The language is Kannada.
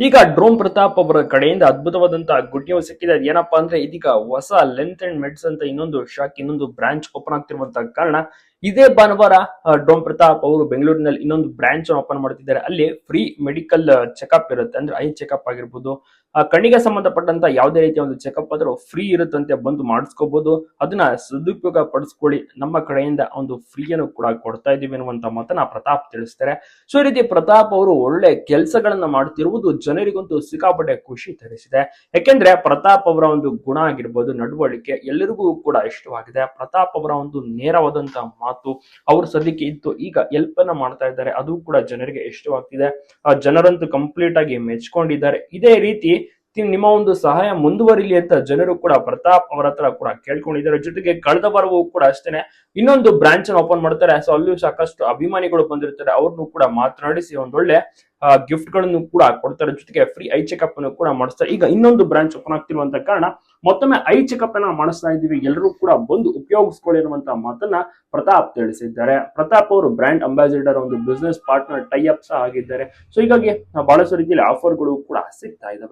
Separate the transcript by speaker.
Speaker 1: ಈಗ ಡ್ರೋಮ್ ಪ್ರತಾಪ್ ಅವರ ಕಡೆಯಿಂದ ಅದ್ಭುತವಾದಂತಹ ಗುಡ್ ನ್ಯೂಸ್ ಸಿಕ್ಕಿದೆ. ಏನಪ್ಪಾ ಅಂದ್ರೆ ಇದೀಗ ಹೊಸ ಲೆಂತ್ ಅಂಡ್ ಮೆಡ್ಸ್ ಅಂತ ಇನ್ನೊಂದು ಶಾಕ್ ಇನ್ನೊಂದು ಬ್ರಾಂಚ್ ಓಪನ್ ಆಗ್ತಿರುವಂತಹ ಕಾರಣ ಇದೇ ಭಾನುವಾರ ಡೋಮ್ ಪ್ರತಾಪ್ ಅವರು ಬೆಂಗಳೂರಿನಲ್ಲಿ ಇನ್ನೊಂದು ಬ್ರಾಂಚ್ ಓಪನ್ ಮಾಡ್ತಿದ್ದಾರೆ. ಅಲ್ಲಿ ಫ್ರೀ ಮೆಡಿಕಲ್ ಚೆಕಪ್ ಇರುತ್ತೆ. ಅಂದ್ರೆ ಐ ಚೆಕಪ್ ಆಗಿರ್ಬೋದು. ಕಣ್ಣಿಗೆ ಸಂಬಂಧಪಟ್ಟಂತ ಯಾವುದೇ ರೀತಿಯ ಒಂದು ಚೆಕಪ್ ಆದರೂ ಫ್ರೀ ಇರುತ್ತಂತೆ ಬಂದು ಮಾಡಿಸ್ಕೋಬಹುದು ಅದನ್ನ ಸದುಪಯೋಗ ಪಡಿಸ್ಕೊಳ್ಳಿ. ನಮ್ಮ ಕಡೆಯಿಂದ ಒಂದು ಫ್ರೀಯನ್ನು ಕೂಡ ಕೊಡ್ತಾ ಇದೀವಿ ಅನ್ನುವಂತ ಮಾತನ್ನ ಪ್ರತಾಪ್ ತಿಳಿಸ್ತಾರೆ. ಸೊ, ಈ ರೀತಿ ಪ್ರತಾಪ್ ಅವರು ಒಳ್ಳೆ ಕೆಲಸಗಳನ್ನ ಮಾಡ್ತಿರುವುದು ಜನರಿಗಂತೂ ಸಿಕ್ಕಾಪಟ್ಟೆ ಖುಷಿ ತರಿಸಿದೆ. ಯಾಕೆಂದ್ರೆ ಪ್ರತಾಪ್ ಅವರ ಒಂದು ಗುಣ ಆಗಿರ್ಬೋದು, ನಡವಳಿಕೆ ಎಲ್ಲರಿಗೂ ಕೂಡ ಇಷ್ಟವಾಗಿದೆ. ಪ್ರತಾಪ್ ಅವರ ಒಂದು ನೇರವಾದಂತಹ ಮಾತು ಅವರು ಸದ್ಯಕ್ಕೆ ಇತ್ತು ಈಗ ಹೆಲ್ಪ್ ಅನ್ನ ಮಾಡ್ತಾ ಇದ್ದಾರೆ. ಅದು ಕೂಡ ಜನರಿಗೆ ಇಷ್ಟವಾಗ್ತಿದೆ. ಆ ಜನರಂತೂ ಕಂಪ್ಲೀಟ್ ಆಗಿ ಮೆಚ್ಕೊಂಡಿದ್ದಾರೆ. ಇದೇ ರೀತಿ ನಿಮ್ಮ ಒಂದು ಸಹಾಯ ಮುಂದುವರಿಲಿ ಅಂತ ಜನರು ಕೂಡ, ಪ್ರತಾಪ್ ಅವರ ಹತ್ರ ಕೂಡ ಕೇಳ್ಕೊಂಡಿದ್ದಾರೆ. ಜೊತೆಗೆ ಕಳೆದ ವಾರವೂ ಕೂಡ ಅಷ್ಟೇನೆ ಇನ್ನೊಂದು ಬ್ರಾಂಚ್ ಅನ್ನು ಓಪನ್ ಮಾಡ್ತಾರೆ. ಸೊ ಅಲ್ಲಿಯೂ ಸಾಕಷ್ಟು ಅಭಿಮಾನಿಗಳು ಬಂದಿರ್ತಾರೆ. ಅವ್ರನ್ನು ಕೂಡ ಮಾತನಾಡಿಸಿ ಒಂದೊಳ್ಳೆ ಗಿಫ್ಟ್ಗಳನ್ನು ಕೂಡ ಕೊಡ್ತಾರೆ. ಜೊತೆಗೆ ಫ್ರೀ ಐ ಚೆಕಪ್ ಅನ್ನು ಕೂಡ ಮಾಡಿಸ್ತಾರೆ. ಈಗ ಇನ್ನೊಂದು ಬ್ರಾಂಚ್ ಓಪನ್ ಆಗ್ತಿರುವಂತ ಕಾರಣ ಮತ್ತೊಮ್ಮೆ ಐ ಚೆಕಪ್ ಅನ್ನ ಮಾಡಿಸ್ತಾ ಇದೀವಿ ಎಲ್ಲರೂ ಕೂಡ ಬಂದು ಉಪಯೋಗಿಸ್ಕೊಳ್ಳಿ ಅನ್ನುವಂತ ಮಾತನ್ನ ಪ್ರತಾಪ್ ತಿಳಿಸಿದ್ದಾರೆ. ಪ್ರತಾಪ್ ಅವರು ಬ್ರಾಂಡ್ ಅಂಬಾಸಿಡರ್ ಒಂದು ಬಿಸ್ನೆಸ್ ಪಾರ್ಟ್ನರ್ ಟೈ ಅಪ್ ಸಹ ಆಗಿದ್ದಾರೆ. ಸೊ ಹೀಗಾಗಿ ಬಹಳಷ್ಟು ರೀತಿಯಲ್ಲಿ ಆಫರ್ಗಳು ಕೂಡ ಸಿಗ್ತಾ ಇದಾವೆ